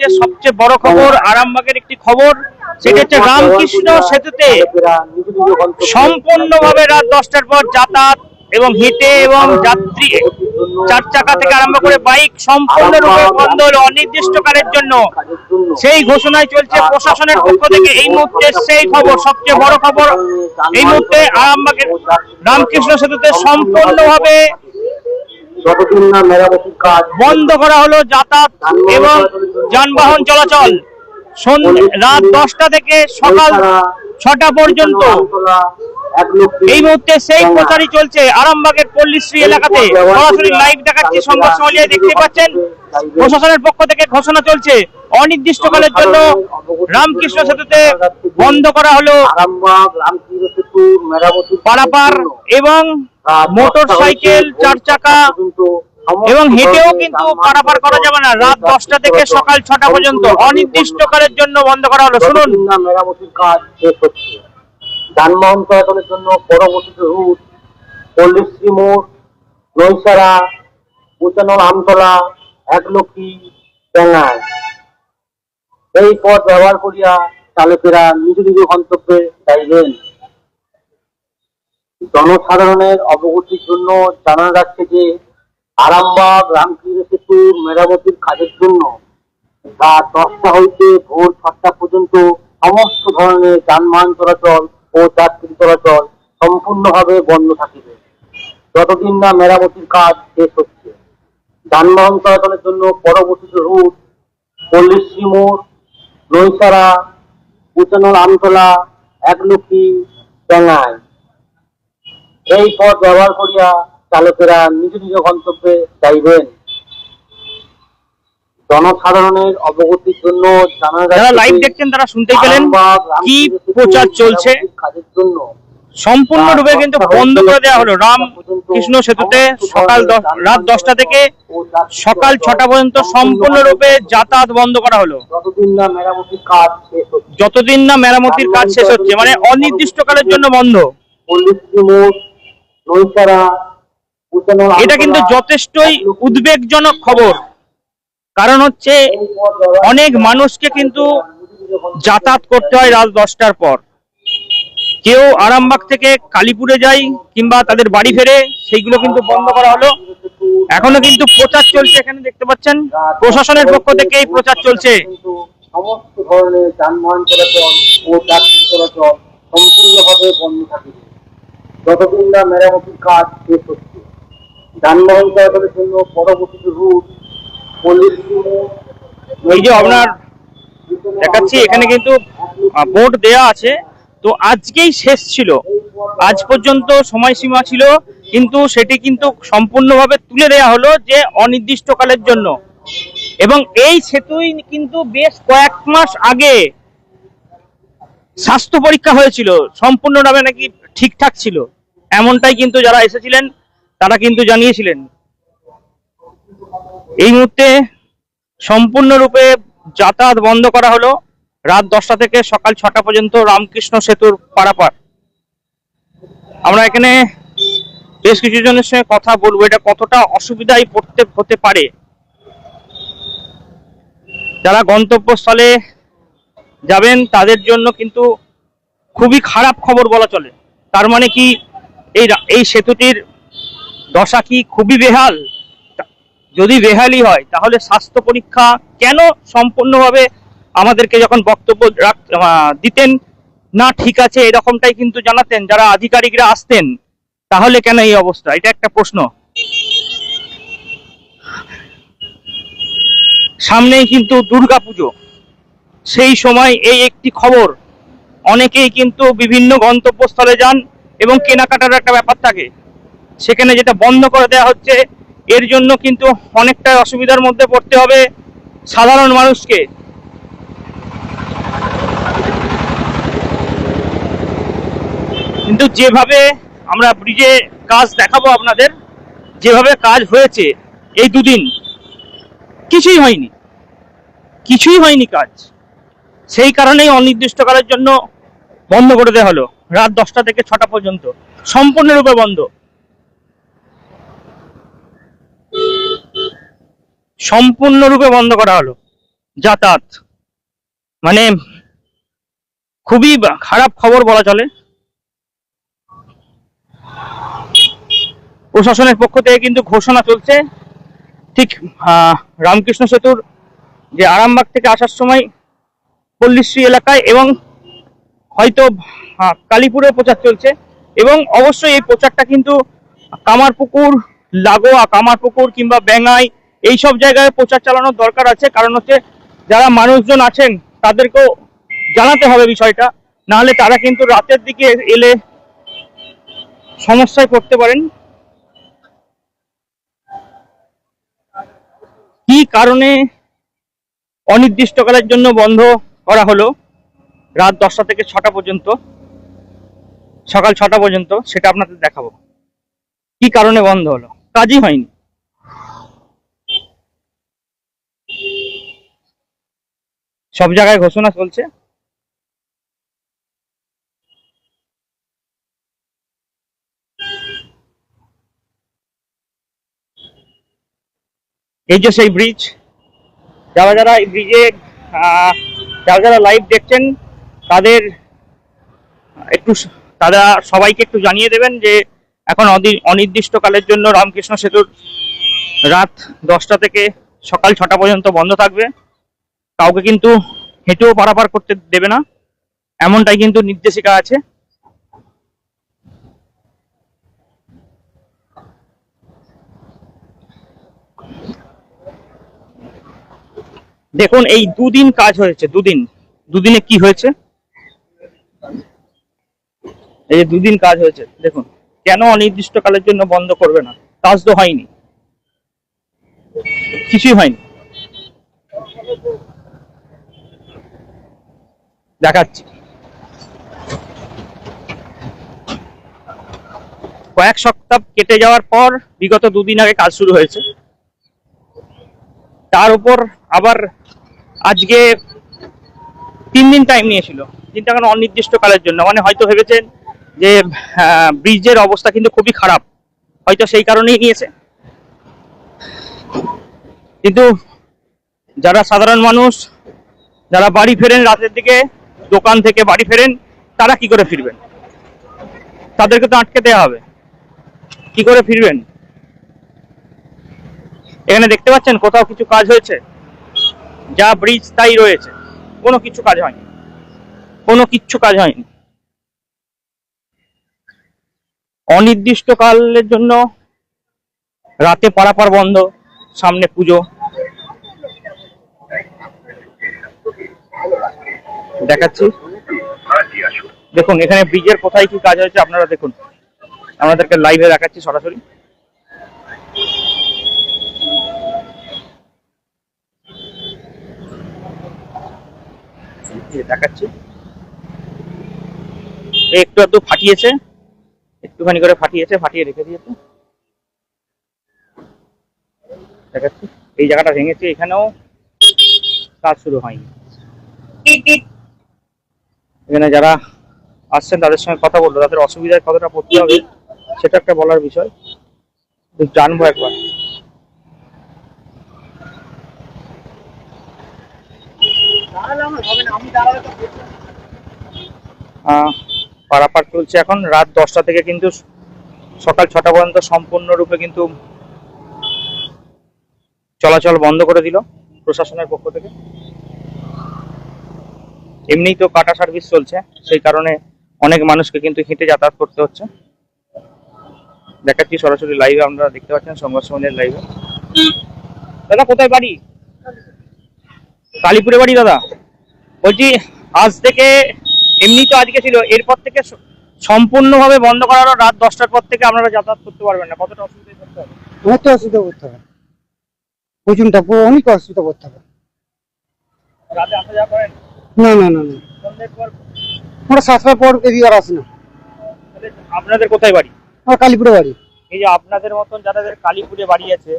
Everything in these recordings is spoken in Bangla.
যে সবচেয়ে বড় খবর, আরামবাগের একটি খবর, সেটা হচ্ছে রামকৃষ্ণ সেতুতে সম্পূর্ণভাবে রাত দশটার পর যাতায়াত এবং হেঁটে এবং যাত্রী চার চাকা থেকে আরম্ভ করে বাইক সম্পূর্ণরূপে বন্ধ হলো অনির্দিষ্টকালের জন্য। সেই ঘোষণায় চলছে প্রশাসনের পক্ষ থেকে। এই মুহূর্তে সেই খবর, সবচেয়ে বড় খবর, এই মুহূর্তে আরামবাগের রামকৃষ্ণ সেতুতে সম্পূর্ণভাবে যতদিন না মেরামতির কাজ বন্ধ করা হলো যাতায়াত এবং যানবাহন চলাচল। রাত দশটা থেকে সকাল ছটা পর্যন্ত। এই মুহূর্তে সেই প্রচারই চলছে আরামবাগের পল্লীশ্রী এলাকাতে। সরাসরি লাইভ দেখাচ্ছি সংবাদ সমালিয়ায় দেখতে পাচ্ছেন। প্রশাসনের পক্ষ থেকে ঘোষণা চলছে অনির্দিষ্টকালের জন্য রামকৃষ্ণ সেতুতে বন্ধ করা হলো। পারাপার এবং মোটর সাইকেল চার চাকা এবং হেঁটেও কিন্তু পারাপার করা যাবে না। রাত দশটা থেকে সকাল ছটা পর্যন্ত অনির্দিষ্টকালের জন্য বন্ধ করা হলো। শুনুন। মেরামতির কাজ শেষ হচ্ছে যানবাহন চলাচলের জন্য পরবর্তী রুট পল্লীশ্রী মোড় নৈসারা উচানল আমতলা একলক্ষী ট্যাঙ্গায় এই পথ ব্যবহার করিয়া চালকেরা নিজ নিজ গন্তব্যে যাইবেন জনসাধারণের অবগতির জন্য জানা যাচ্ছে যে আরামবাগ রামকৃষ্ণ সেতু মেরামতির কাজের জন্য রাত দশটা হইতে ভোর সাতটা পর্যন্ত সমস্ত ধরনের যানবাহন চলাচল ও যাত্রী চলাচল সম্পূর্ণভাবে বন্ধ থাকিবে। যতদিন না মেরামতির কাজ শেষ হচ্ছে। যানবাহন চলাচলের জন্য পরবর্তী রুট, পল্লীশ্রী মোড়, নৈসারা, উচানল আমতলা একলক্ষী ট্যাঙ্গায় এই পথ ব্যবহার করিয়া চালকেরা নিজ নিজ গন্তব্যে যাইবেন। জনসাধারণের অবগতির জন্য জানা যারা লাইভ দেখছেন তারা শুনতেই পেলেন কি প্রচার চলছে। কাজের জন্য। সম্পূর্ণরূপে কিন্তু বন্ধ করে দেওয়া হলো। রাম কৃষ্ণ সেতুতে সকাল রাত দশটা থেকে সকাল ছটা পর্যন্ত সম্পূর্ণরূপে যাতায়াত বন্ধ করা হলো। যতদিন না মেরামতির কাজ শেষ হচ্ছে। যতদিন না মেরামতির কাজ শেষ হচ্ছে মানে অনির্দিষ্টকালের জন্য বন্ধ পল্লীশ্রী মোড় নৈসারা উচানল এটা কিন্তু যথেষ্টই উদ্বেগজনক খবর। কারণ হচ্ছে অনেক মানুষকে কিন্তু যাতায়াত করতে হয় রাত দশটার পর। কেউ আরামবাগ থেকে কালীপুরে যায় কিংবা তাদের বাড়ি ফেরে সেইগুলো কিন্তু বন্ধ করা হলো। এখনও কিন্তু প্রচার চলছে এখানে দেখতে পাচ্ছেন। প্রশাসনের পক্ষ থেকে এই প্রচার চলছে। সমস্ত ধরনের যানবাহন চলাচল ও যাত্রী চলাচল সম্পূর্ণভাবে বন্ধ থাকিবে যতদিন না মেরামতির কাজ শেষ হচ্ছে। যানবাহন চলাচলের জন্য পরবর্তী রুট এই যে আপনার দেখাচ্ছি, এখানে কিন্তু বোর্ড দেয়া আছে। তো আজকেই শেষ ছিল। আজ পর্যন্ত সময়সীমা ছিল, কিন্তু সেটি কিন্তু সম্পূর্ণভাবে তুলে দেয়া হলো যে অনির্দিষ্টকালের জন্য। এবং এই সেতুই কিন্তু বেশ কয়েক মাস আগে স্বাস্থ্য পরীক্ষা হয়েছিল, সম্পূর্ণভাবে নাকি ঠিকঠাক ছিল। এমনটাই কিন্তু যারা এসেছিলেন তারা কিন্তু জানিয়েছিলেন। এই মুহূর্তে সম্পূর্ণরূপে যাতায়াত বন্ধ করা হলো রাত দশটা থেকে সকাল ছটা পর্যন্ত রামকৃষ্ণ সেতুর পারাপার। আমরা এখানে বেশ কিছু জনের সঙ্গে কথা বলব, এটা কতটা অসুবিধায় পড়তে, হতে পারে। যারা গন্তব্যস্থলে যাবেন, তাদের জন্য কিন্তু খুবই খারাপ খবর বলা চলে। তার মানে কি এই এই সেতুটির দশা কি খুবই বেহাল? যদি বেহালি হয়, তাহলে স্বাস্থ্য পরীক্ষা কেন সম্পূর্ণভাবে আমাদেরকে যখন বক্তব্য দিতেন, না, ঠিক আছে, এরকমটাই কিন্তু জানাতেন, যারা আধিকারিকরা আসতেন, তাহলে কেন এই অবস্থা? এটা একটা প্রশ্ন। সামনেই কিন্তু দুর্গাপুজো। সেই সময় এই একটি খবর। অনেকেই কিন্তু বিভিন্ন গন্তব্যস্থলে যান এবং কেনাকাটার একটা ব্যাপার থাকে। সেখানে যেটা বন্ধ করে দেওয়া হচ্ছে, এর জন্য কিন্তু অনেকটা অসুবিধার মধ্যে পড়তে হবে সাধারণ মানুষকে। কিন্তু যেভাবে আমরা ব্রিজে কাজ দেখাবো আপনাদের, যেভাবে কাজ হয়েছে এই দুদিন, কিছুই হয়নি। কিছুই হয়নি কাজ। সেই কারণেই অনির্দিষ্টকালের জন্য বন্ধ করে দেওয়া হলো। রাত দশটা থেকে ছটা পর্যন্ত। সম্পূর্ণরূপে বন্ধ। সম্পূর্ণরূপে বন্ধ করা হলো। যাতায়াত। মানে খুবই খারাপ খবর বলা চলে। প্রশাসনের পক্ষ থেকে কিন্তু ঘোষণা চলছে। ঠিক রামকৃষ্ণ সেতুর যে আরামবাগ থেকে আসার সময় পল্লীশ্রী এলাকায় এবং হয়তো আহ, কালীপুরে প্রচার চলছে এবং অবশ্যই এই প্রচারটা কিন্তু কামারপুকুর লাগোয়া কামারপুকুর কিংবা বেঙ্গাই এই সব জায়গায় প্রচার চালানোর দরকার আছে। কারণ হচ্ছে যারা মানুষজন আছেন, তাদেরকেও জানাতে হবে বিষয়টা। নাহলে তারা কিন্তু রাতের দিকে এলে সমস্যায় পড়তে পারেন। কি কারণে অনির্দিষ্টকালের জন্য বন্ধ করা হলো? রাত দশটা থেকে ছটা পর্যন্ত, সকাল ছটা পর্যন্ত, সেটা আপনাদের দেখাবো। কি কারণে বন্ধ হলো? কাজই হয়নি। সব জায়গায় ঘোষণা চলছে। এই যে সেই ব্রিজ যারা যারা এই ব্রিজে যারা যারা লাইভ দেখছেন, তাদের একটু তারা সবাইকে একটু জানিয়ে দেবেন যে এখন অনির্দিষ্টকালের জন্য রামকৃষ্ণ সেতুর রাত দশটা থেকে সকাল ছটা পর্যন্ত বন্ধ থাকবে। কাউকে কিন্তু হেঁটেও পারাপার করতে দেবে না। এমনটাই কিন্তু নির্দেশিকা আছে। দেখুন, এই দুদিন কাজ হয়েছে, দুদিন। দুদিনে কি হয়েছে? এই যে দুদিন কাজ হয়েছে, দেখুন। কেন অনির্দিষ্টকালের জন্য বন্ধ করবে না? কাজ তো হয়নি। কিছুই হয়নি। দেখাচ্ছি। কয়েক সপ্তাহ কেটে যাওয়ার পর বিগত দুদিন আগে কাজ শুরু হয়েছে। তার উপর আবার আজকে তিন দিন টাইম নিয়েছিল। দিনটা এখন অনির্দিষ্টকালের জন্য। মানে হয়তো ভেবেছেন যে ব্রিজের অবস্থা কিন্তু খুবই খারাপ। হয়তো সেই কারণেই নিয়েছে। কিন্তু যারা সাধারণ মানুষ, যারা বাড়ি ফেরেন রাতের দিকে দোকান থেকে বাড়ি ফেরেন, তারা কি করে ফিরবেন? তাদেরকে তো আটকে দেওয়া হবে। কি করে ফিরবেন? এখানে দেখতে পাচ্ছেন কোথাও কিছু কাজ হয়েছে? যা ব্রিজ তাই রয়েছে। কোনো কিছু কাজ হয়নি। কোনো কিচ্ছু কাজ হয়নি। অনির্দিষ্টকালের জন্য রাতে পারাপার বন্ধ, সামনে পুজো। দেখাচ্ছি। দেখুন, এখানে ব্রিজের কোথায় কি কাজ হয়েছে আপনারা দেখুন। আমাদেরকে লাইভে দেখাচ্ছি সরাসরি। দেখাচ্ছি। একটু একটু ফাটিয়েছে। একটুখানি করে ফাটিয়েছে, ফাটিয়ে রেখে দিয়েছে। দেখাচ্ছি। এই জায়গাটা ভেঙেছে, এখানেও কাজ শুরু হয়নি। এখানে যারা আসছেন, তাদের সঙ্গে কথা বলল তাদের অসুবিধায় কতটা পড়তে হবে, সেটা একটা বলার বিষয়। জানব একবার। পারাপার চলছে এখন। রাত দশটা থেকে কিন্তু সকাল ছটা পর্যন্ত সম্পূর্ণরূপে কিন্তু চলাচল বন্ধ করে দিল প্রশাসনের পক্ষ থেকে। এমনিই তো কাটা সার্ভিস চলছে সেই কারণে অনেক মানুষকে কিন্তু হেঁটে যাতায়াত করতে হচ্ছে। দেখাচ্ছি সরাসরি লাইভে আমরা দেখতে পাচ্ছেন সংবাদ সমাজের লাইভে দাদা কোথায় বাড়ি? কালীপুরে বাড়ি দাদা? বলছি আজ থেকে এমনি তো আজকে ছিল এরপর থেকে সম্পূর্ণভাবে বন্ধ করা হলো রাত দশটার পর থেকে আপনারা যাতায়াত করতে পারবেন না। কতটা অসুবিধায় পড়তে হবে? অসুবিধা করতে হবে? প্রচুরটা পুরো অনেক অসুবিধা করতে হবে। রাতে আসা যাওয়া করেন? না না না না। আমরা সাতটার পর এদিকে আসি না। আপনাদের কোথায় বাড়ি? আমার কালীপুরে বাড়ি। এই যে আপনাদের মতন যাদের কালীপুরে বাড়ি আছে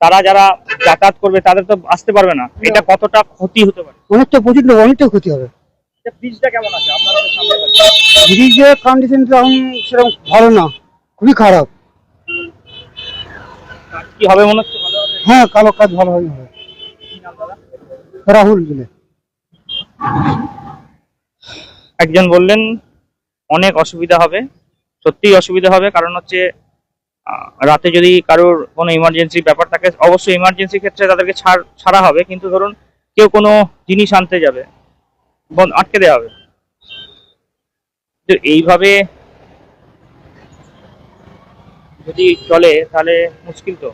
তারা যারা যাতায়াত করবে তাদের তো আসতে পারবে না। এটা কতটা ক্ষতি হতে পারে? অনেকটা প্রচুর অনেকটা ক্ষতি হবে। ব্রিজটা কেমন আছে? আপনাদের সামনে ব্রিজের সেরকম ভালো না খুবই খারাপ। কি হবে মনে হচ্ছে? ভালো হবে? হ্যাঁ কালো কাজ ভালো হবে। রাহুল বলে। একজন বললেন, অনেক অসুবিধা হবে। সত্যিই অসুবিধা হবে, কারণ হচ্ছে রাতে যদি কারোর কোনো ইমার্জেন্সি ব্যাপার থাকে, অবশ্যই ইমার্জেন্সি ক্ষেত্রে তাদেরকে ছাড়, ছাড়া হবে, কিন্তু ধরুন কেউ কোনো জিনিস আনতে যাবে আটকে দেওয়া হবে। তো এইভাবে যদি চলে, তাহলে মুশকিল তো।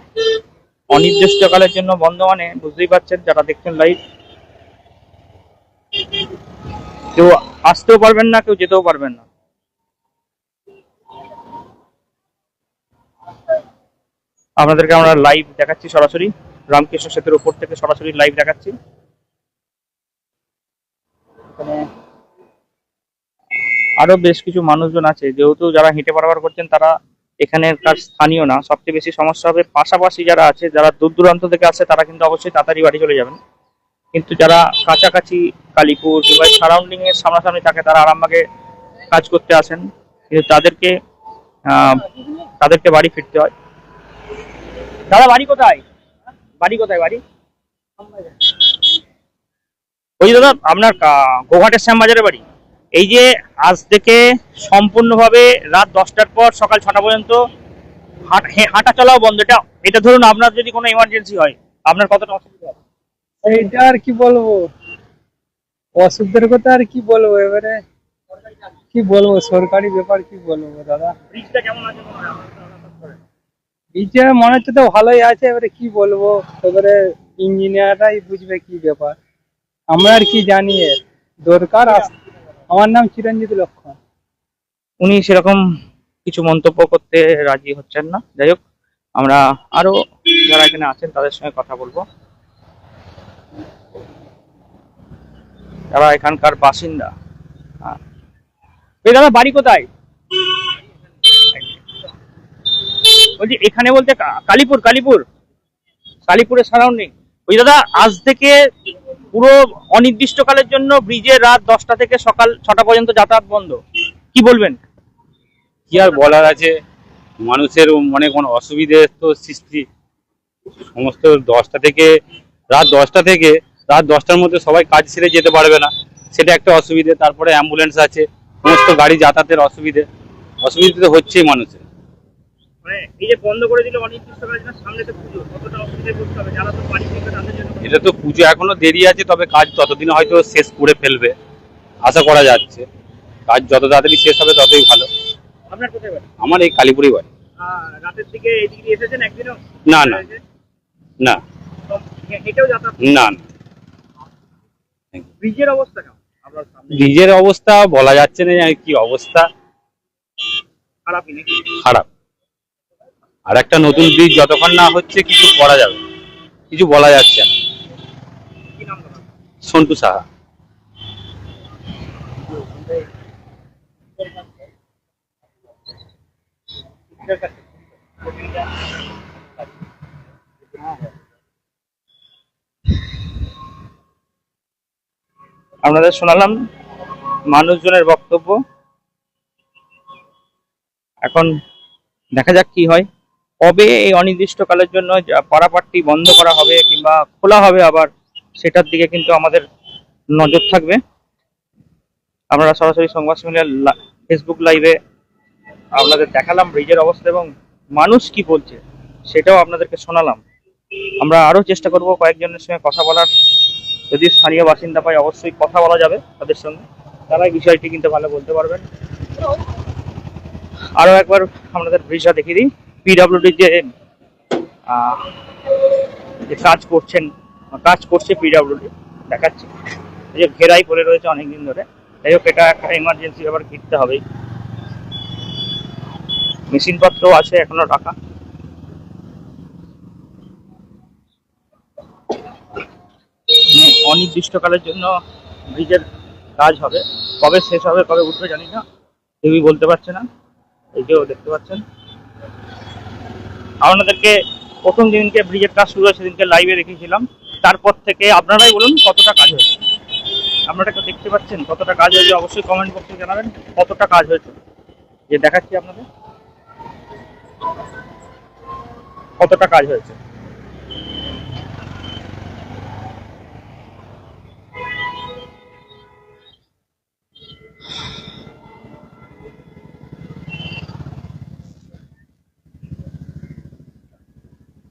অনির্দিষ্টকালের জন্য বন্ধ মানে বুঝতেই পারছেন, যারা দেখছেন লাইভ কেউ আসতেও পারবেন না, কেউ যেতেও পারবেন না। আপনাদেরকে আমরা লাইভ দেখাচ্ছি সরাসরি। রামকৃষ্ণ সেতুর উপর থেকে সরাসরি লাইভ দেখাচ্ছি। আরও বেশ কিছু মানুষজন আছে, যেহেতু যারা হেঁটে পারাবার করছেন, তারা এখানেকার স্থানীয় না। সবচেয়ে বেশি সমস্যা হবে পাশাপাশি যারা আছে, যারা দূর দূরান্ত থেকে আসে তারা কিন্তু অবশ্যই তাড়াতাড়ি বাড়ি চলে যাবেন। কিন্তু যারা কাছাকাছি কালীপুর কিংবা সারাউন্ডিং এর সামনাসামনি থাকে, তারা আরামবাগে কাজ করতে আসেন। কিন্তু তাদেরকে তাদেরকে বাড়ি ফিরতে হয়। দাদা, বাড়ি কোথায়? বাড়ি কোথায় বাড়ি? ওই দাদা, আপনার গোঘাটের শ্যামবাজারে বাড়ি। এই যে আজ থেকে সম্পূর্ণভাবে রাত দশটার পর সকাল ছটা পর্যন্ত হাঁট- চলাও বন্ধ। এটা এটা ধরুন, আপনার যদি কোনো ইমার্জেন্সি হয়, আপনার কতটা অসুবিধা হবে? এইটা আর কি বলব? অসুবিধার কথা আর কি বলব এবারে? কি বলব? সরকারি ব্যাপার কি বলব দাদা? ব্রিজটা মনে হচ্ছে তো ভালোই আছে এবারে কি বলব? এবারে ইঞ্জিনিয়াররাই বুঝবে কি ব্যাপার। আমরা আর কি জানি দরকার আমার নাম চিরঞ্জিত লক্ষণ। উনি সেরকম কিছু মন্তব্য করতে রাজি হচ্ছেন না। যাই হোক আমরা আরও যারা এখানে আছেন তাদের সঙ্গে কথা বলব। যারা এখানকার বাসিন্দা। হ্যাঁ। দাদা, বাড়ি কোথায়? বলছি, এখানে বলতে কালীপুর কালীপুর। কালীপুরের সারাউন্ডিং ওই দাদা, আজ থেকে পুরো অনির্দিষ্টকালের জন্য ব্রিজে রাত দশটা থেকে সকাল ছটা পর্যন্ত যাতায়াত বন্ধ। কি বলবেন? কি আর বলার আছে? মানুষের মনে কোনো অসুবিধে তো সৃষ্টি। সমস্ত দশটা থেকে, রাত দশটা থেকে রাত দশটার মধ্যে সবাই কাজ সেরে যেতে পারবে না। সেটা একটা অসুবিধে তারপরে অ্যাম্বুলেন্স আছে। সমস্ত গাড়ি যাতায়াতের অসুবিধে। অসুবিধে তো হচ্ছেই মানুষের। মানে এটা তো পুজো এখনও দেরি আছে তবে কাজ ততদিন হয়তো শেষ করে ফেলবে আশা করা যাচ্ছে। কাজ যত তাড়াতাড়ি শেষ হবে ততই ভালো। আমার এই কালীপুরি বাড়ি। না, না। না। না না। ব্রিজের অবস্থা কেমন? নিজের অবস্থা বলা যাচ্ছে না কি অবস্থা। খারাপ আর একটা নতুন ব্রিজ যতক্ষণ না হচ্ছে কিছু করা যাবে। কিছু বলা যাচ্ছে না। সন্টু সাহা। আপনাদের শোনালাম মানুষজনের বক্তব্য। এখন দেখা যাক কি হয়। কবে এই অনির্দিষ্টকালের জন্য পারাপারটি বন্ধ করা হবে কিংবা খোলা হবে আবার, সেটার দিকে কিন্তু আমাদের নজর থাকবে। আমরা সরাসরি সংবাদ সম্মেলনের ফেসবুক লাইভে আপনাদের দেখালাম ব্রিজের অবস্থা এবং মানুষ কি বলছে, সেটাও আপনাদেরকে শোনালাম। আমরা আরও চেষ্টা করব কয়েকজনের সঙ্গে কথা বলার। যদি স্থানীয় বাসিন্দা পাই অবশ্যই কথা বলা যাবে তাদের সঙ্গে। তারা এই বিষয়টি কিন্তু ভালো বলতে পারবেন। আরও একবার আপনাদের ভিসা দেখিয়ে দিই। পিডাব্লিউডির যে যে কাজ করছেন, কাজ করছে পিডাব্লিউডি দেখাচ্ছি। এই যে ঘেরাই পড়ে রয়েছে অনেকদিন ধরে। যাই হোক, এটা একটা ইমার্জেন্সি ব্যাপার, ঘিরতে হবেই। মেশিনপত্র আছে এখনও রাখা মানে অনির্দিষ্টকালের জন্য ব্রিজের কাজ হবে। কবে শেষ হবে, কবে উঠবে জানি না। কেউই বলতে পারছে না। এই যে দেখতে পাচ্ছেন। আপনাদেরকে প্রথম দিনকে ব্রিজের কাজ শুরু হয়, সেদিনকে লাইভে রেখেছিলাম তারপর থেকে আপনারাই বলুন কতটা কাজ হয়েছে। আপনারা কেউ দেখতে পাচ্ছেন কতটা কাজ হয়েছে? অবশ্যই কমেন্ট বক্সে জানাবেন কতটা কাজ হয়েছে। যে দেখাচ্ছি আপনাদের। কতটা কাজ হয়েছে।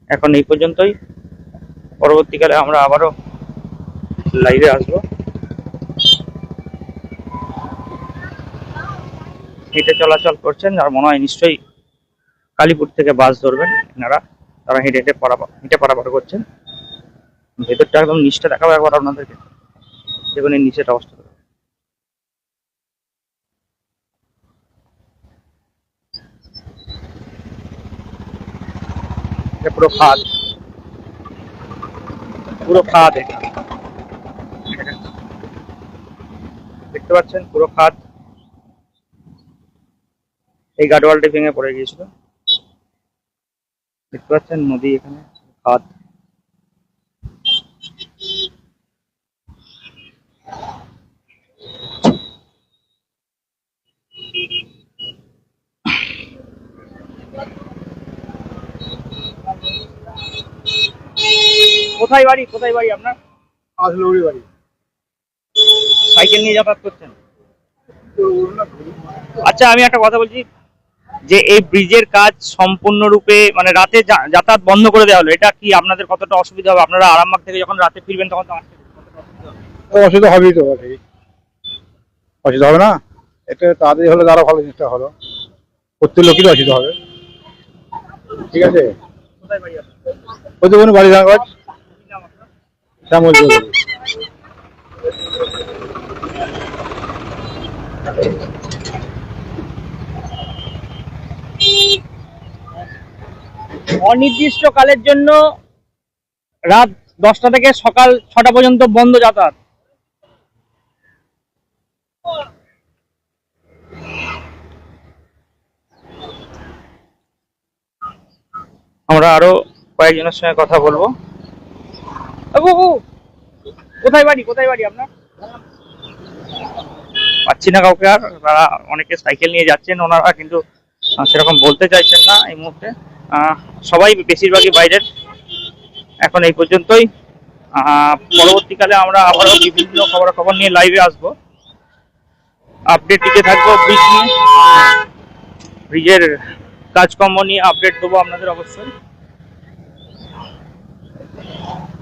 এখন এই পর্যন্তই। পরবর্তীকালে আমরা আবারও লাইভে আসব। হেঁটে চলাচল করছেন আর মনে হয় নিশ্চয়ই কালীপুর থেকে বাস ধরবেন এনারা। তারা হেঁটে হেঁটে পারাপার হেঁটে পারাপার করছেন। ভেতরটা একদম নিচটা দেখাবো একবার আপনাদেরকে। দেখুন এই নিচের অবস্থা। এটা পুরো খাদ পুরো খাদ এটা। দেখতে পাচ্ছেন, পুরো খাদ এই গাডওয়ালটি ভেঙে পড়ে গিয়েছিল। দেখতে পাচ্ছেন নদী এখানে খাদ কোথায় বাড়ি? কোথায় বাড়ি আপনার? আসলৌড়ি বাড়ি। সাইকেল নিয়ে যাতায়াত করছেন? আচ্ছা আমি একটা কথা বলছি যে এই ব্রিজের কাজ সম্পূর্ণরূপে মানে রাতে যাতায়াত বন্ধ করে দেওয়া হলো এটা কি আপনাদের কতটা অসুবিধা হবে? আপনারা আরামবাগ থেকে যখন রাতে ফিরবেন তখন তো। অসুবিধা হবেই তো অসুবিধা হবে না? এটা তাড়াতাড়ি হলে আরও ভালো জিনিসটা হলো। প্রত্যেক লোকেরই অসুবিধা হবে। ঠিক আছে? কোথায় বাড়ি আপনার? ওই তো কোনো বাড়ি? শ্যামল চৌধুরী। অনির্দিষ্ট কালের জন্য রাত দশটা থেকে সকাল ছটা পর্যন্ত বন্ধ যাতায়াত। আমরা আরও কয়েকজনের সঙ্গে কথা বলব। বাবু, কোথায় বাড়ি কোথায় বাড়ি আপনার? পাচ্ছি না কাউকে আর তারা অনেকে সাইকেল নিয়ে যাচ্ছেন ওনারা কিন্তু সেরকম বলতে চাইছেন না এই মুহূর্তে। সবাই বেশিরভাগই বাইরের। এখন এই পর্যন্তই। পরবর্তীকালে আমরা আবারও বিভিন্ন খবর খবর নিয়ে লাইভে আসব। আপডেট দিতে থাকব ব্রিজ নিয়ে। ব্রিজের কাজকর্ম নিয়ে আপডেট দেবো আপনাদের অবশ্যই।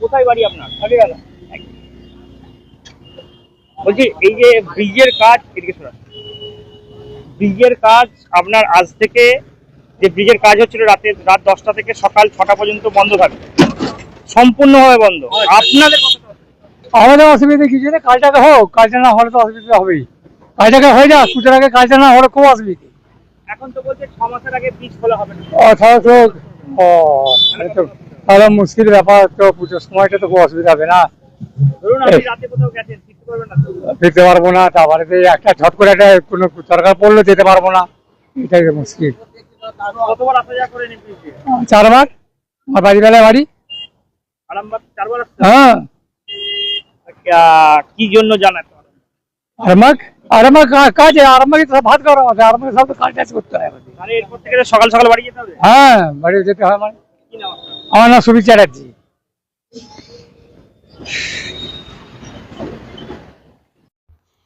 কোথায় বাড়ি আপনার বলছি এই যে ব্রিজের কাজ এদিকে শোনা। ব্রিজের কাজ আপনার আজ থেকে যে ব্রিজের কাজ হচ্ছিল রাতে রাত দশটা থেকে সকাল ছটা পর্যন্ত বন্ধ থাকবে। সম্পূর্ণভাবে বন্ধ। আপনাদের আমাদের অসুবিধা কিছু নেই কাজটাকে হোক কাজটা না হলে তো অসুবিধা হবেই। কাজটাকে হয়ে যাক? পুজোর আগে কাজটা না হলে খুব অসুবিধা এখন তো বলছে ছ মাসের আগে ব্রিজ খোলা হবে না। ও তাহলে তো ও তো তাহলে মুশকিল ব্যাপার তো পুজোর সময়টা তো খুব অসুবিধা হবে না। ধরুন আপনি রাতে কোথাও গেছেন। ফিরতে পারবেন না তো? ফিরতে পারব না তারপরে একটা ছট করে একটা কোনো দরকার পড়লে যেতে পারব না এটাই মুশকিল। ব্রিজে চারবার। আমার বাড়ি বেলায় বাড়ি। হ্যাঁ। আহ, কি জন্য জানাতে আমার কাজ আর তো ভাত করা সব তো কাজ টাজ করতে হয়। এরপর থেকে সকাল সকাল বাড়ি যেতে হবে? হ্যাঁ বাড়ি যেতে হয় আমার নাম আপনার? আমার নাম সুবীর চ্যাটার্জি।